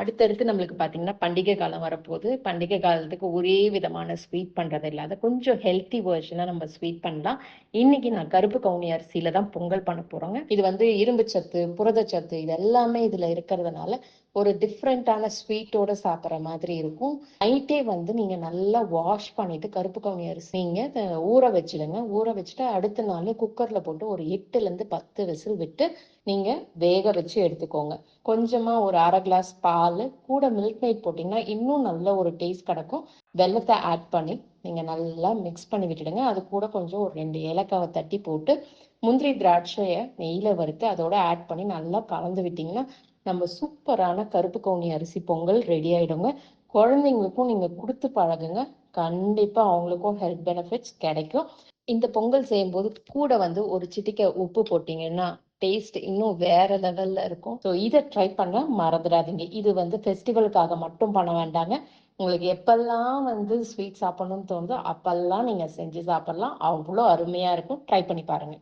அடுத்தடுத்து நம்மளுக்கு பார்த்தீங்கன்னா, பண்டிகை காலம் வரப்போகுது பண்டிகை காலத்துக்கு ஒரே விதமான ஸ்வீட் பண்றது இல்லாத, கொஞ்சம் ஹெல்த்தி வேர்ஷனாக நம்ம ஸ்வீட் பண்ணலாம். இன்னைக்கு நான் கருப்பு கவுனி அரிசியில தான் பொங்கல் பண்ண போறோங்க. இது வந்து இரும்பு சத்து, புரதச்சத்து இது எல்லாமே இதுல இருக்கிறதுனால, ஒரு டிஃப்ரெண்ட்டான ஸ்வீட்டோட சாப்பிட்ற மாதிரி இருக்கும். நைட்டே வந்து நீங்க நல்லா வாஷ் பண்ணிட்டு கருப்பு கவுனி அரிசி நீங்க ஊற வச்சிடுங்க ஊற வச்சுட்டு அடுத்த நாள் குக்கர்ல போட்டு ஒரு 8லருந்து 10 விசில் விட்டு, நீங்க வேக வச்சு எடுத்துக்கோங்க. கொஞ்சமா ஒரு அரை கிளாஸ் பால் கூட மில்க் நைட் போட்டீங்கன்னா, இன்னும் நல்ல ஒரு டேஸ்ட் கிடைக்கும் வெள்ளத்தை ஆட் பண்ணி, நீங்க நல்லா மிக்ஸ் பண்ணி விட்டுடுங்க. அது கூட கொஞ்சம் ஒரு ரெண்டு ஏலக்காவை தட்டி போட்டு, முந்திரி, திராட்சையை நெய்யில வறுத்து அதோட ஆட் பண்ணி நல்லா கலந்து விட்டீங்கன்னா, நம்ம சூப்பரான கருப்பு கவுனி அரிசி பொங்கல் ரெடி ஆயிடுங்க. குழந்தைங்களுக்கும் நீங்க கொடுத்து பழகுங்க. கண்டிப்பா அவங்களுக்கும் ஹெல்த் பெனிஃபிட்ஸ் கிடைக்கும் இந்த பொங்கல் செய்யும்போது கூட வந்து ஒரு சிட்டிக்க உப்பு போட்டீங்கன்னா, டேஸ்ட் இன்னும் வேற லெவல்ல இருக்கும். ஸோ இதை ட்ரை பண்ண மறந்துடாதீங்க. இது வந்து ஃபெஸ்டிவலுக்காக மட்டும் பண்ண வேண்டாங்க. உங்களுக்கு எப்பெல்லாம் வந்து ஸ்வீட் சாப்பிடணும்னு தோணுதோ, அப்பெல்லாம் நீங்க செஞ்சு சாப்பிடலாம். அவ்வளோ அருமையா இருக்கும். ட்ரை பண்ணி பாருங்க.